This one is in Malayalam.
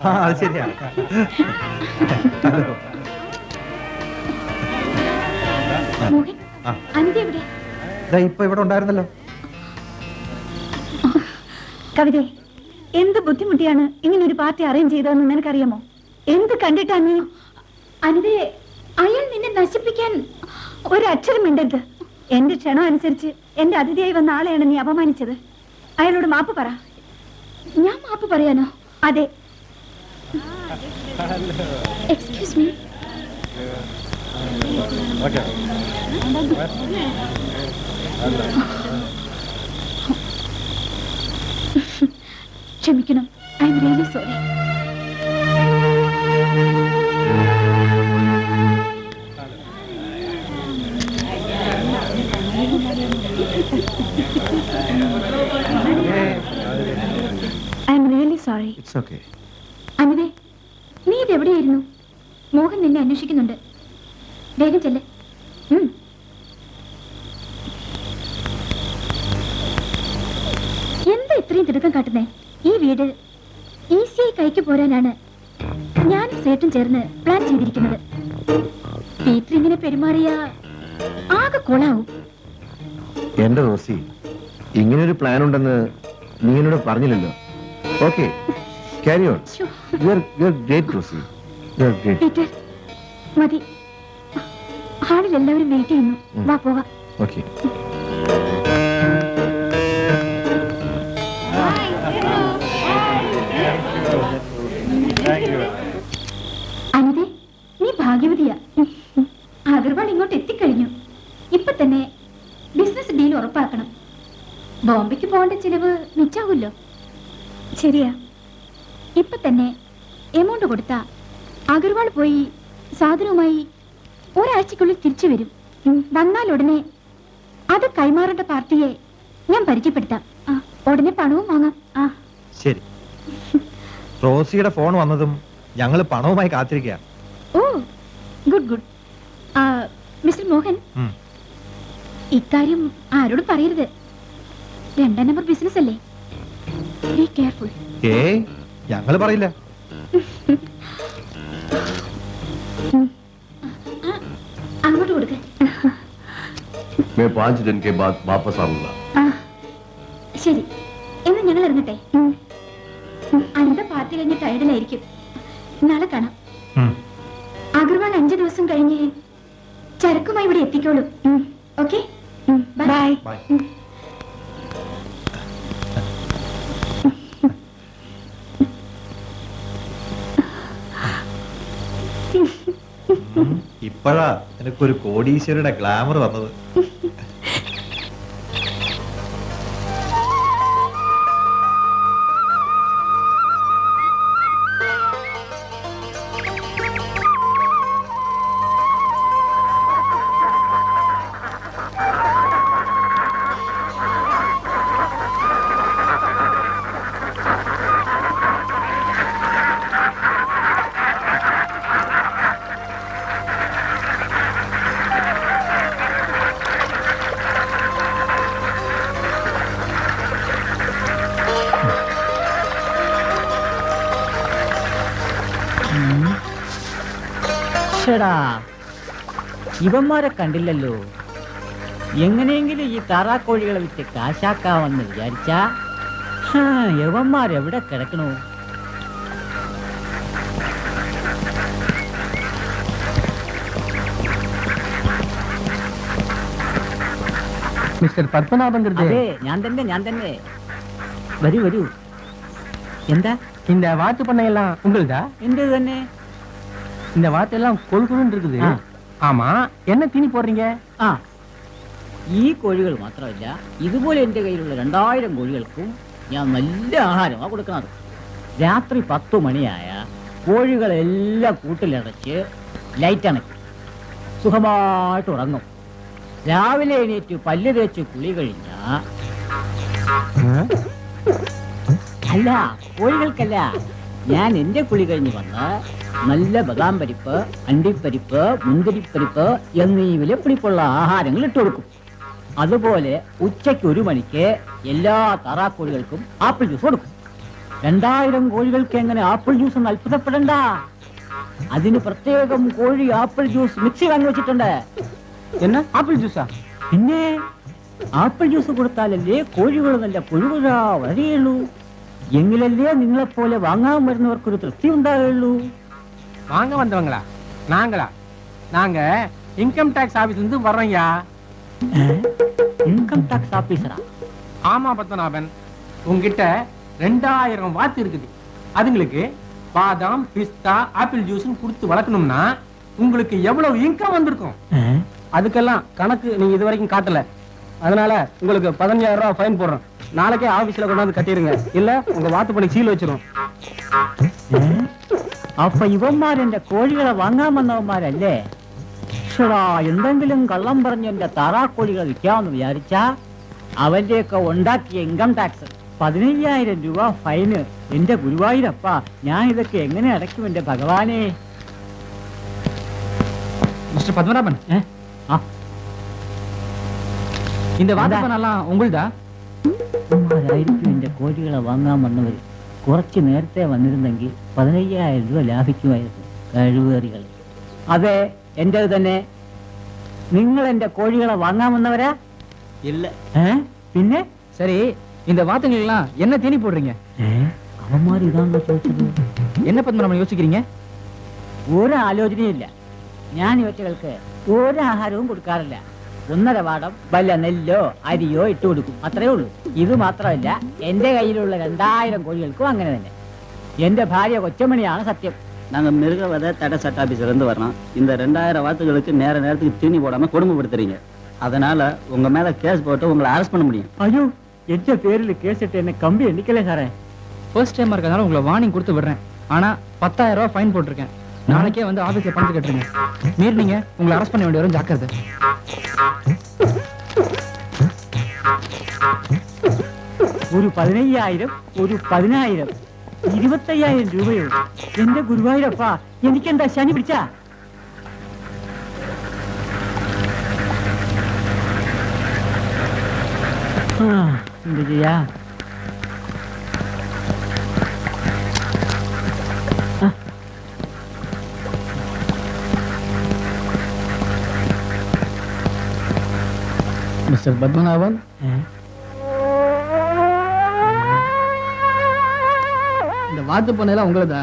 ആ അത് ശരിയാ. മോഹൻ ആ. അനിത എവിടെ? ദാ ഇപ്പൊ ഇവിടെ ഉണ്ടായിരുന്നല്ലോ. കവിതേ എന്ത് ബുദ്ധിമുട്ടിയാണ് ഇങ്ങനെ ഒരു പാർട്ടി അറേഞ്ച് ചെയ്തതെന്ന് നിനക്കറിയാമോ? എന്ത് കണ്ടിട്ടാ നീ? അയാൾ നിന്നെ നശിപ്പിക്കാൻ ഒരക്ഷരം മിണ്ടരുത്. എന്റെ ക്ഷണം അനുസരിച്ച് എന്റെ അതിഥിയായി വന്ന ആളെയാണ് നീ അപമാനിച്ചത്. അയാളോട് മാപ്പ് പറ. ഞാൻ മാപ്പ് പറയാനോ? അതെ. എക്സ്ക്യൂസ് മീ ക്ഷമിക്കണം. I'm really sorry I'm really sorry it's okay അനിതേ നീ ഇതെവിടെയായിരുന്നു മോഹൻ നിന്നെ അന്വേഷിക്കുന്നുണ്ട്. വേഗം ചെല്ലേ. എന്താ ഇത്രയും തിടുക്കം കാട്ടുന്നേ? ഈ വീട് ഈസിയായി കൈക്ക് പോരാനാണ് ഞാൻ സേട്ടും ചേർന്ന് പ്ലാൻ ചെയ്തിരിക്കുന്നത്. പീറ്റർ ഇങ്ങനെ പെരുമാറിയ ആകെ കൊളാവും. എന്റെ റോസി ഇങ്ങനൊരു പ്ലാൻ ഉണ്ടെന്ന് നീ എന്നോട് പറഞ്ഞില്ലല്ലോ. Okay carry on you are you are great Rosie. You are great Peter മതി. ഹാളിൽ എല്ലാവരും വെയിറ്റ് ചെയ്യുന്നു. വാ പോവാ. ഓക്കെ ഭാഗ്യവതിയാ. അഗർവാൾ ഇങ്ങോട്ട് എത്തിക്കഴിഞ്ഞു. ഇപ്പൊ തന്നെ ബിസിനസ് ഡീൽ ഉറപ്പാക്കണം. ബോംബെക്ക് പോകേണ്ട ചിലവ് മിച്ചാവുമല്ലോ. ശരിയാ. ഇപ്പൊ തന്നെ എമൗണ്ട് കൊടുത്ത അഗർവാൾ പോയി സാധനവുമായി ഒരാഴ്ചക്കുള്ളിൽ തിരിച്ചു വരും. വന്നാൽ ഉടനെ അത് കൈമാറേണ്ട പാർട്ടിയെ ഞാൻ പരിചയപ്പെടുത്താം. ഉടനെ പണവും വാങ്ങാം. ആ. ശരി. റോസിയുടെ ഫോൺ വന്നതും ഞങ്ങൾ പണവുമായി കാത്തിരിക്കുക ഓ ഗുഡ് ഗുഡ് ആ, മിസ്റ്റർ മോഹൻ ഇക്കാര്യം ആരോടും പറയരുത് രണ്ടാം നമ്പർ ബിസിനസ് അല്ലേ ബി കെയർഫുൾ ഏ ഞങ്ങൾ പറയില്ല അങ്ങോട്ട് കൊടുക്ക मैं पाँच दिन के बाद वापस आऊंगा ആ, ശരി എന്ന് ഞങ്ങൾ ഇറങ്ങട്ടെ അനിത പാർട്ടി കഴിഞ്ഞ് ടയർഡിലായിരിക്കും നാളെ കാണാം ഉം. അഗർവാൾ അഞ്ചു ദിവസം കഴിഞ്ഞ് ചരക്കുമായി ഇവിടെ എത്തിക്കോളൂ. ഓക്കെ? ബൈ. ഇപ്പോഴാ എനിക്കൊരു കോടീശ്വരുടെ ഗ്ലാമർ വന്നത്. ഷടാ. ഇവന്മാരെ കണ്ടില്ലല്ലോ. എങ്ങനെയെങ്കിലും ഈ താറാക്കോഴികളെ വിറ്റ് കാശാക്കാമെന്ന് വിചാരിച്ചാ? യവന്മാരെവിടെ കിടക്കണോ? മിസ്റ്റർ പത്മനാഭൻ ഞാൻ തന്നെ ഞാൻ തന്നെ. വരൂ വരൂ. എന്താ? இந்த வாத்து பண்ணை எல்லாம் உங்களுதா എന്ത് തന്നെ இந்த வாத்து எல்லாம் கொழுக்குன்னு இருக்குது ஆ. ஆமா என்ன தீனி போடுறீங்க ആ ഈ കോഴികൾ മാത്രമല്ല ഇതുപോലെ എൻ്റെ കയ്യിലുള്ള രണ്ടായിരം കോഴികൾക്കും ഞാൻ നല്ല ആഹാരമാണ് കൊടുക്കുന്നത് രാത്രി പത്തു മണിയായ കോഴികളെല്ലാം കൂട്ടിലടച്ച് ലൈറ്റ് അണയ്ക്കും സുഖമായിട്ട് ഉറങ്ങും രാവിലെ എണീറ്റ് പല്ല് തേച്ച് കുളി കഴിഞ്ഞ അല്ല കോഴികൾക്കല്ല. ഞാൻ എന്റെ കുളി കഴിഞ്ഞ് വന്ന് നല്ല ബദാം പരിപ്പ് അണ്ടിപ്പരിപ്പ് മുന്തിരിപ്പരിപ്പ് എന്നീ വിലപ്പിടിപ്പുള്ള ആഹാരങ്ങൾ ഇട്ടു കൊടുക്കും. അതുപോലെ ഉച്ചയ്ക്ക് ഒരു മണിക്ക് എല്ലാ താറാക്കോഴികൾക്കും ആപ്പിൾ ജ്യൂസ് കൊടുക്കും. രണ്ടായിരം കോഴികൾക്ക് എങ്ങനെ ആപ്പിൾ ജ്യൂസ് ഒന്ന് അത്ഭുതപ്പെടണ്ട. അതിന് പ്രത്യേകം കോഴി ആപ്പിൾ ജ്യൂസ് മിക്സി വാങ്ങി വെച്ചിട്ടുണ്ട്. എന്നാ? ആപ്പിൾ ജ്യൂസാ? പിന്നെ ആപ്പിൾ ജ്യൂസ് കൊടുത്താലല്ലേ കോഴികൾ നല്ല പുഴുകുഴ വളരെയുള്ളൂ. എങ്കിലല്ലേ നിങ്ങളെപ്പോലെ വാങ്ങാൻ വരുന്നവർക്കൊരു തൃപ്തി ഉണ്ടാകുള്ളൂ வாங்க வந்தவங்களா நாங்களா நாங்க இன்கம் டாக்ஸ் ஆபீஸ்ல இருந்து வர்றோம்யா ഇൻകം ടാക്സ് ഓഫീസറാ ஆமா பத்மநாபன் உங்ககிட்ட ரெண்டாயிரம் வாத்து இருக்குது அதுங்களுக்கு பாதாம் பிஸ்தா ஆப்பிள் ஜூஸ்னு கொடுத்து வளர்க்கணும்னா உங்களுக்கு எவ்வளவு இன்கம் வந்திருக்கும் அதுக்கெல்லாம் கணக்கு நீங்க இது வரைக்கும் காட்டல அதனால உங்களுக்கு பதினஞ்சாயிரம் ரூபாய் ஃபைன் போடுறோம் நாளைக்கே ஆபீஸ்ல கொண்டாந்து கட்டிடுங்க இல்ல உங்க வாத்து பண்ணி சீல் வச்சிரும் അപ്പൊ ഇവന്മാരെന്റെ കോഴികളെ വാങ്ങാൻ വന്നവന്മാരല്ലേ ഷടാ എന്തെങ്കിലും കള്ളം പറഞ്ഞ് എന്റെ താറാക്കോഴികളെ വിൽക്കാമെന്ന് വിചാരിച്ചാ അവന്റെയൊക്കെ ഉണ്ടാക്കിയ ഇൻകം ടാക്സ് പതിനയ്യായിരം രൂപ ഫൈന് എന്റെ ഗുരുവായൂരപ്പ ഞാൻ ഇതൊക്കെ എങ്ങനെ അടയ്ക്കും എന്റെ ഭഗവാനെ மிஸ்டர் பத்மநாபன் ഏ? ആ இந்த வாத்து பண்ணலாம் உங்களுதா ഇവന്മാരായിരിക്കും എന്റെ കോഴികളെ വാങ്ങാൻ വന്നവര് കുറച്ച് നേരത്തെ വന്നിരുന്നെങ്കിൽ പതിനയ്യായിരം രൂപ ലാഭിക്കുമായിരുന്നു കഴിവേറികൾ അതെ എന്റേത് തന്നെ നിങ്ങൾ എന്റെ കോഴികളെ വാങ്ങാൻ വന്നവരാ இல்ல ഏ പിന്നെ சரி இந்த வாத்துங்களுக்கெல்லாம் என்ன தீனி போடுறீங்க ഏ അവന്മാർ ഇതാണല്ലോ ചോദിച്ചത് என்ன பத்மநாபன் யோசிக்கிறீங்க ഒരു ആലോചനയില്ല ഞാൻ ഇവറ്റകൾക്ക് ഒരു ആഹാരവും കൊടുക്കാറില്ല ഒന്നര വാടം വല്ല നെല്ലോ അരിയോ ഇട്ട് കൊടുക്കും അത്രേ ഉള്ളൂ ഇത് മാത്രമല്ല എന്റെ കയ്യിലുള്ള രണ്ടായിരം കോഴികൾക്കും അങ്ങനെ തന്നെ എന്റെ ഭാര്യ കൊച്ചമണിയാണ് സത്യം நாங்க மிருகவதை தடை சட்ட ஆபீஸ்ல இருந்து வர்றோம் இந்த ரெண்டாயிரம் வாத்துகளுக்கு நேர நேரத்துக்கு தீனி போடாம கொடுமைப்படுத்துறீங்க அதனால உங்க மேல கேஸ் போட்டு உங்களை அரெஸ்ட் பண்ண முடியும் അയ്യോ എന്റെ പേരിൽ കേസിട്ട് എന്നെ കമ്പി എണ്ണിക്കലേ സാറേ ஃபர்ஸ்ட் டைம் இருக்கறதால உங்களை வார்னிங் கொடுத்து விடுறேன் ஆனா பத்தாயிரம் ரூபாய் ஃபைன் போட்டிருக்கேன் நாளைக்கே வந்து ஆபீஸ்ல பணத்தை கட்டுருங்க மீறினீங்க உங்களை அரெஸ்ட் பண்ண வேண்டிய வரும் ஜாக்கிரதை ഒരു പതിനയ്യായിരം ഒരു പതിനായിരം ഇരുപത്തയ്യായിരം രൂപയോ എന്റെ ഗുരുവായൂരപ്പ എനിക്കെന്താ ശനി പിടിച്ചാ ആ, എന്ത് ചെയ്യാ மிஸ்டர் பத்மநாபன்? இந்த வாத்து பண்ணையெல்லாம் உங்களுதா?